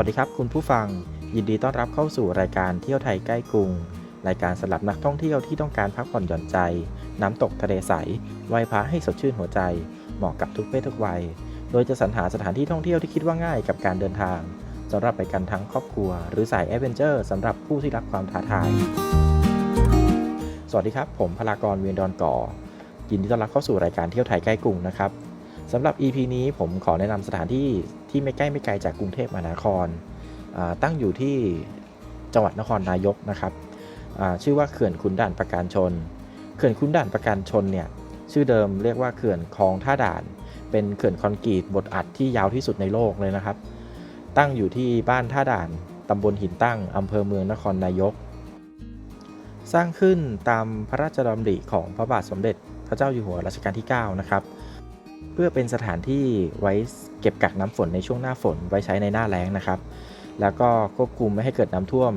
วัสดีครับคุณผู้ฟัง ยินดีต้อนรับเข้าสู่รายการเที่ยวไทยใกล้กรุง รายการสำหรับนักท่องเที่ยวที่ต้องการพักผ่อนหย่อนใจ น้ำตกทะเลใสไหว้พระให้สดชื่นหัวใจ เหมาะกับทุกเพศทุกวัย โดยจะสรรหาสถานที่ท่องเที่ยวที่คิดว่าง่ายกับการเดินทางสำหรับไปกันทั้งครอบครัว หรือสายแอดเวนเจอร์สำหรับผู้ที่รักความท้าทาย สวัสดีครับ ผมพลากรเวียนดอนก่อ ยินดีต้อนรับเข้าสู่รายการเที่ยวไทยใกล้กรุงนะครับ สำหรับ EP นี้ผมขอแนะนำสถานที่ที่ไม่ใกล้ไม่ไกลจากกรุงเทพมหานคร ตั้งอยู่ที่จังหวัดนครนายกนะครับ ชื่อว่าเขื่อนขุนด่านประการชน เขื่อนขุนด่านประการชนเนี่ยชื่อเดิมเรียกว่าเขื่อนคลองท่าด่าน เป็นเขื่อนคอนกรีตบดอัดที่ยาวที่สุดในโลกเลยนะครับ ตั้งอยู่ที่บ้านท่าด่านตำบลหินตั้งอำเภอเมืองนครนายก สร้างขึ้นตามพระราชดำริของพระบาทสมเด็จพระเจ้าอยู่หัวรัชกาลที่ 9 นะครับ เพื่อเป็นสถานที่ไว้เก็บกักน้ำฝนในช่วงหน้าฝนไว้ใช้ในหน้าแล้งนะครับ แล้วก็ควบคุมไม่ให้เกิดน้ำท่วม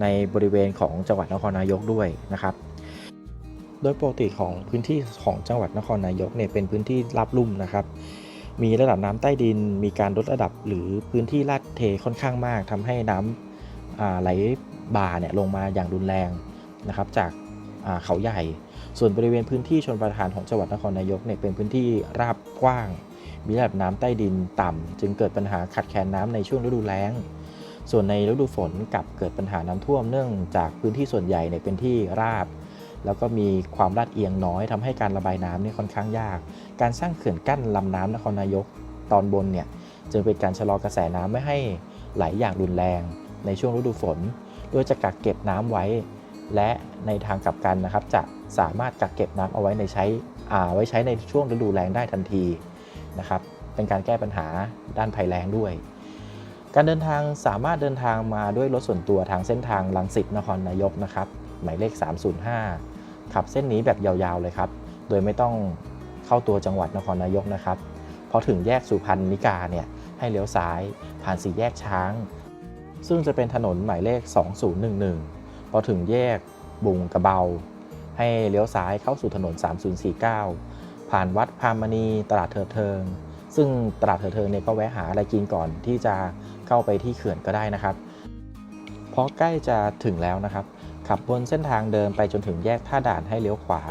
ในบริเวณของจังหวัดนครนายกด้วยนะครับ โดยปกติของพื้นที่ของจังหวัดนครนายกเนี่ยเป็นพื้นที่ราบลุ่มนะครับ มีระดับน้ำใต้ดิน มีการลดระดับหรือพื้นที่ลาดเทค่อนข้างมากทำให้น้ำอ่าไหลบ่าเนี่ยลงมาอย่างรุนแรงนะครับ จาก เขาใหญ่ ส่วนบริเวณพื้นที่ชนประทานของจังหวัดนครนายกเนี่ยเป็นพื้นที่ราบกว้าง มีระดับน้ำใต้ดินต่ำจึงเกิดปัญหาขาดแคลนน้ำในช่วงฤดูแล้ง ส่วนในฤดูฝนกลับเกิดปัญหาน้ำท่วมเนื่องจากพื้นที่ส่วนใหญ่เนี่ยเป็นที่ราบ แล้วก็มีความลาดเอียงน้อยทำให้การระบายน้ำเนี่ยค่อนข้างยาก การสร้างเขื่อนกั้นลำน้ำนครนายกตอนบนเนี่ยจึงเป็นการชะลอกระแสน้ำไม่ให้ไหลอย่างรุนแรงในช่วงฤดูฝน โดยจะกักเก็บน้ำไว้ และในทางกลับกันนะครับ จะสามารถกักเก็บน้ำเอาไว้ในใช้อ่าไว้ใช้ในช่วงฤดูแล้งได้ทันทีนะครับ เป็นการแก้ปัญหาด้านภัยแล้งด้วย การเดินทางสามารถเดินทางมาด้วยรถส่วนตัวทางเส้นทางลังสิตนครนายกนะครับ หมายเลข 305 ขับเส้นนี้แบบยาวๆเลยครับ โดยไม่ต้องเข้าตัวจังหวัดนครนายกนะครับพอถึงแยกสุพรรณนิกาเนี่ยให้เลี้ยวซ้าย ผ่านสี่แยกช้าง ซึ่งจะเป็นถนนหมายเลข 2011 อถึงแยกบุงกระเบา ให้เลี้ยวซ้ายเข้าสู่ถนน 3049 ผ่านวัดพามณีตลาดเถิดเทิง ซึ่งตลาดเถิดเทิงเนี่ยก็แวะหาอะไรกินก่อนที่จะเข้าไปที่เขื่อนก็ได้นะครับพราะใกล้จะถึงแล้วนะครับ ขับบนเส้นทางเดินไปจนถึงแยกท่าด่านให้เลี้ยวขวา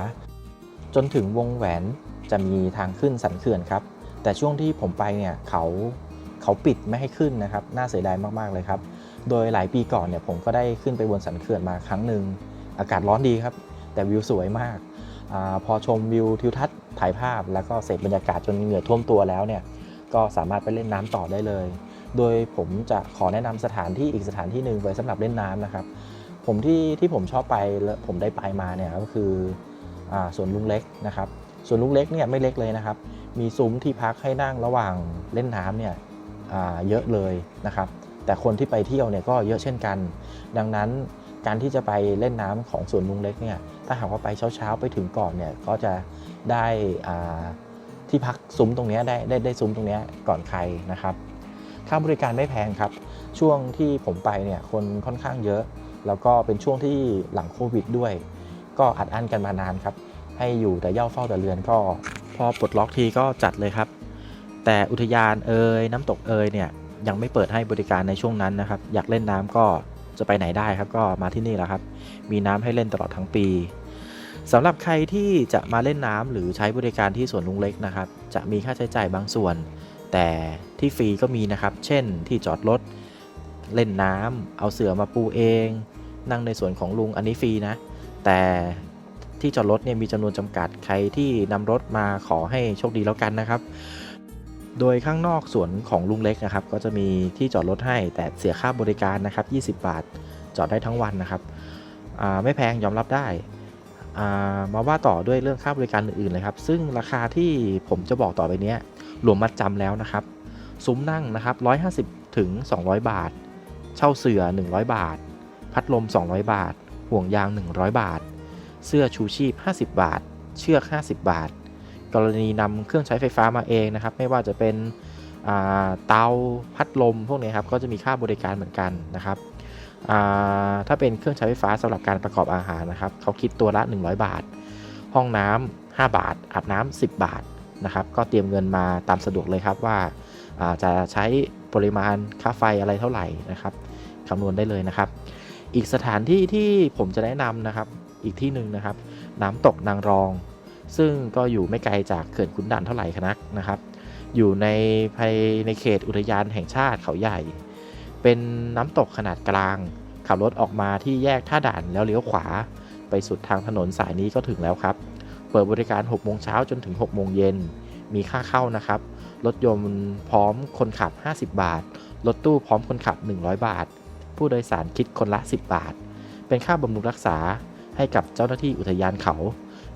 จนถึงวงแหวนจะมีทางขึ้นสันเขื่อนครับ แต่ช่วงที่ผมไปเนี่ยเขาเขาปิดไม่ให้ขึ้นนะครับ น่าเสียดายมากๆเลยครับ โดยหลายปีก่อนเนี่ยผมก็ได้ขึ้นไปบนสันเขื่อนมาครั้งหนึ่งอากาศร้อนดีครับ แต่วิวสวยมากอาพอชมวิวทิวทัศน์ถ่ายภาพ แล้วก็เสร็จบรรยากาศจนเหงื่อท่วมตัวแล้วเนี่ยก็สามารถไปเล่นน้ำต่อได้เลย โดยผมจะขอแนะนำสถานที่อีกสถานที่หนึ่งไว้สำหรับเล่นน้ำนะครับผมที่ที่ผมชอบไปและผมได้ไปมาเนี่ยก็คืออาสวนลุงเล็กนะครับสวนลุงเล็กเนี่ยไม่เล็กเลยนะครับ มีซุ้มที่พักให้นั่งระหว่างเล่นน้ำเนี่ยอ่าเยอะเลยนะครับ แต่คนที่ไปเที่ยวเนี่ยก็เยอะเช่นกัน ดังนั้นการที่จะไปเล่นน้ำของสวนลุงเล็กเนี่ยถ้าหากว่าไปเช้าๆไปถึงก่อนเนี่ยก็จะได้ที่พักซุ้มตรงเนี้ยได้ได้ได้ซุ้มตรงเนี้ยก่อนใครนะครับค่าบริการไม่แพงครับ ช่วงที่ผมไปเนี่ยคนค่อนข้างเยอะ แล้วก็เป็นช่วงที่หลังโควิดด้วย ก็อัดอั้นกันมานานครับ ให้อยู่แต่เย่าเฝ้าแต่เรือนก็พอปลดล็อกทีก็จัดเลยครับ แต่อุทยานเอ่ยน้ำตกเอ่ยเนี่ย ยังไม่เปิดให้บริการในช่วงนั้นนะครับ อยากเล่นน้ำก็จะไปไหนได้ครับ ก็มาที่นี่แหละครับ มีน้ำให้เล่นตลอดทั้งปีสำหรับใครที่จะมาเล่นน้ำหรือใช้บริการที่สวนลุงเล็กนะครับ จะมีค่าใช้จ่ายบางส่วน แต่ที่ฟรีก็มีนะครับ เช่นที่จอดรถเล่นน้ำเอาเสือมาปูเอง นั่งในสวนของลุงอันนี้ฟรีนะ แต่ที่จอดรถเนี่ยมีจำนวนจำกัดใครที่นำรถมาขอให้โชคดีแล้วกันนะครับ โดยข้างนอกสวนของลุงเล็กนะครับก็จะมีที่จอดรถให้แต่เสียค่าบริการนะครับ 20 บาท จอดได้ทั้งวันนะครับไม่แพงยอมรับได้ามาว่าต่อด้วยเรื่องค่าบริการอื่นๆเลยครับ ซึ่งราคาที่ผมจะบอกต่อไปนี้รวมมัดจำแล้วนะครับ ซุ้มนั่งนะครับ 150 ถึง 200 บาท เช่าเสือ100 บาท พัดลม 200 บาท ห่วงยาง 100 บาท เสื้อชูชีพ 50 บาท เชือก 50 บาท กรณีนำเครื่องใช้ไฟฟ้ามาเองนะครับ ไม่ว่าจะเป็นเตาพัดลมพวกนี้ครับก็จะมีค่าบริการเหมือนกันนะครับถ้าเป็นเครื่องใช้ไฟฟ้าสำหรับการประกอบอาหารนะครับเขาคิดตัวละ 100 บาท ห้องน้ำ5บาท อาบน้ำ10 บาทนะครับก็เตรียมเงินมาตามสะดวกเลยครับว่าอ่าจะใช้ปริมาณค่าไฟอะไรเท่าไหร่นะครับคำนวณได้เลยนะครับ อีกสถานที่ที่ผมจะแนะนำนะครับอีกที่หนึ่งนะครับ น้ำตกนางรอง ซึ่งก็อยู่ไม่ไกลจากเขื่อนขุนด่านเท่าไหร่นักนะครับ อยู่ในภายในเขตอุทยานแห่งชาติเขาใหญ่ เป็นน้ำตกขนาดกลาง ขับรถออกมาที่แยกท่าด่านแล้วเลี้ยวขวา ไปสุดทางถนนสายนี้ก็ถึงแล้วครับ เปิดบริการ 6 โมงเช้าจนถึง 6 โมงเย็น มีค่าเข้านะครับ รถยนต์พร้อมคนขับ 50 บาท รถตู้พร้อมคนขับ 100 บาท ผู้โดยสารคิดคนละ 10 บาท เป็นค่าบำรุงรักษาให้กับเจ้าหน้าที่อุทยานเขา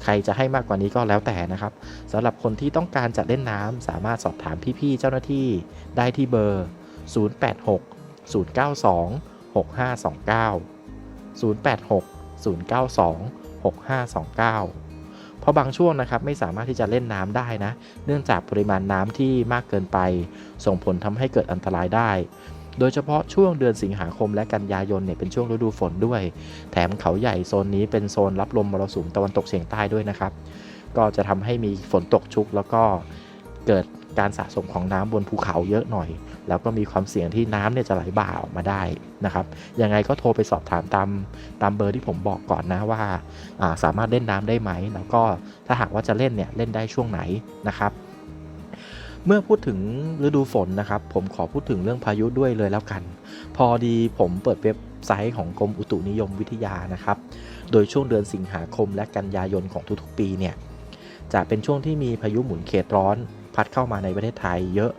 ใครจะให้มากกว่านี้ก็แล้วแต่นะครับสำหรับคนที่ต้องการจะเล่นน้ำสามารถสอบถามพี่ๆเจ้าหน้าที่ได้ที่เบอร์ 086 092 6529 086 092 6529 เพราะบางช่วงนะครับไม่สามารถที่จะเล่นน้ำได้นะ เนื่องจากปริมาณน้ำที่มากเกินไป ส่งผลทำให้เกิดอันตรายได้ โดยเฉพาะช่วงเดือนสิงหาคมและกันยายนเนี่ยเป็นช่วงฤดูฝนด้วย แถมเขาใหญ่โซนนี้เป็นโซนรับลมมรสุมตะวันตกเฉียงใต้ด้วยนะครับ ก็จะทำให้มีฝนตกชุกแล้วก็เกิดการสะสมของน้ำบนภูเขาเยอะหน่อย แล้วก็มีความเสี่ยงที่น้ำเนี่ยจะไหลบ่าออกมาได้นะครับ ยังไงก็โทรไปสอบถามตามตามเบอร์ที่ผมบอกก่อนนะว่าาสามารถเล่นน้ำได้ไหม แล้วก็ถ้าหากว่าจะเล่นเนี่ยเล่นได้ช่วงไหนนะครับ เมื่อพูดถึงฤดูฝนนะครับ ผมขอพูดถึงเรื่องพายุด้วยเลยแล้วกัน พอดีผมเปิดเว็บไซต์ของกรมอุตุนิยมวิทยานะครับ โดยช่วงเดือนสิงหาคมและกันยายนของทุกๆปีเนี่ย จะเป็นช่วงที่มีพายุหมุนเขตร้อน พัดเข้ามาในประเทศไทยเยอะ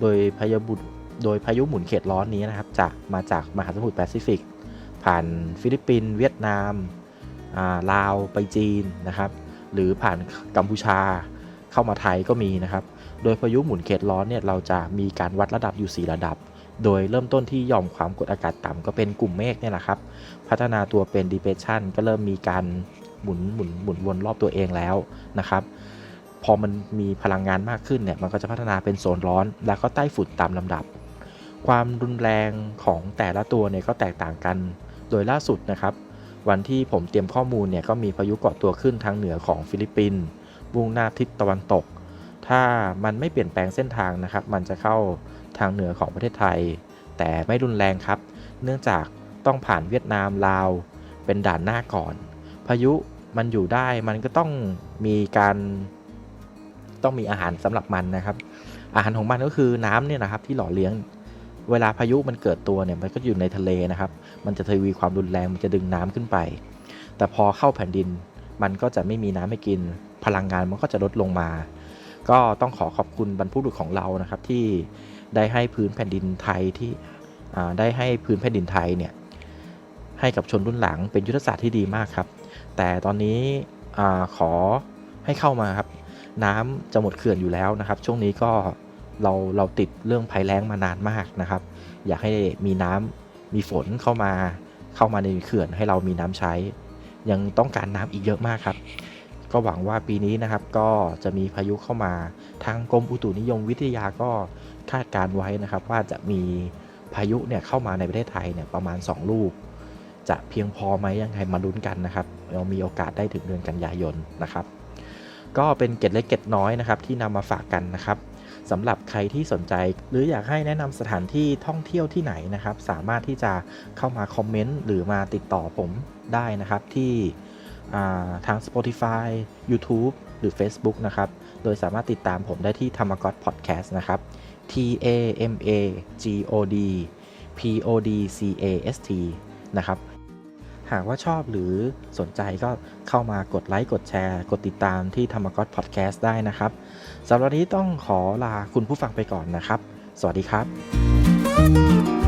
โดยพายุบุโดยพายุหมุนเขตร้อนนี้นะครับ จะมาจากมหาสมุทรแปซิฟิก ผ่านฟิลิปปินส์เวียดนามาลาวไปจีนนะครับ หรือผ่านกัมพูชาเข้ามาไทยก็มีนะครับ โดยพายุหมุนเขตร้อนเนี่ยเราจะมีการวัดระดับอยู่ 4 ระดับ โดยเริ่มต้นที่ย่อมความกดอากาศต่ำก็เป็นกลุ่มเมฆเนี่ยแหละครับ พัฒนาตัวเป็น depression ก็เริ่มมีการหมุนหมุนหมุนวนรอบตัวเองแล้วนะครับ พอมันมีพลังงานมากขึ้นเนี่ยมันก็จะพัฒนาเป็นโซนร้อน แล้วก็ใต้ฝุ่นตามลำดับ ความรุนแรงของแต่ละตัวเนี่ยก็แตกต่างกัน โดยล่าสุดนะครับ วันที่ผมเตรียมข้อมูลเนี่ยก็มีพายุเกาะตัวขึ้นทางเหนือของฟิลิปปินส์มุ่งหน้าทิศตะวันตก ถ้ามันไม่เปลี่ยนแปลงเส้นทางนะครับ มันจะเข้าทางเหนือของประเทศไทย แต่ไม่รุนแรงครับ เนื่องจากต้องผ่านเวียดนามลาว เป็นด่านหน้าก่อน พายุมันอยู่ได้มันก็ต้องมีการต้องมีอาหารสำหรับมันนะครับ อาหารของมันก็คือน้ำเนี่ยนะครับที่หล่อเลี้ยง เวลาพายุมันเกิดตัวเนี่ยมันก็อยู่ในทะเลนะครับ มันจะทวีความรุนแรงมันจะดึงน้ำขึ้นไป แต่พอเข้าแผ่นดิน มันก็จะไม่มีน้ำให้กิน พลังงานมันก็จะลดลงมา ก็ต้องขอขอบคุณบรรพบุรุษของเรานะครับที่ได้ให้พื้นแผ่นดินไทยที่ได้ให้พื้นแผ่นดินไทยเนี่ยให้กับชนรุ่นหลังเป็นยุทธศาสตร์ที่ดีมากครับ แต่ตอนนี้อขอให้เข้ามาครับ น้ำจะหมดเขื่อนอยู่แล้วนะครับ ช่วงนี้ก็เราเราติดเรื่องภัยแล้งมานานมากนะครับ อยากให้มีน้ำมีฝนเข้ามาเข้ามาในเขื่อนให้เรามีน้ำใช้ ยังต้องการน้ำอีกเยอะมากครับ ก็หวังว่าปีนี้นะครับก็จะมีพายุเข้ามา ทางกรมอุตุนิยมวิทยาก็คาดการไว้นะครับว่าจะมีพายุเนี่ยเข้ามาในประเทศไทยเนี่ยประมาณ 2 ลูก จะเพียงพอไหมยังไงมาลุ้นกันนะครับ เรามีโอกาสได้ถึงเดือนกันยายนนะครับ ก็เป็นเก็ดเล็กเก็ดน้อยนะครับที่นำมาฝากกันนะครับสำหรับใครที่สนใจ หรืออยากให้แนะนำสถานที่ท่องเที่ยวที่ไหนนะครับ สามารถที่จะเข้ามาคอมเมนต์หรือมาติดต่อผมได้นะครับที่ ทาง Spotify YouTube หรือ Facebook นะครับ โดยสามารถติดตามผมได้ที่ธรรมก o ต Podcast นะครับ T A M A G O D P O D C A S T นะครับ หากว่าชอบหรือสนใจก็เข้ามากดไลค์ กดแชร์ กดติดตามที่ธรรมก o ต Podcast ได้นะครับสำหรับนนี้ต้องขอลาคุณผู้ฟังไปก่อนนะครับ สวัสดีครับ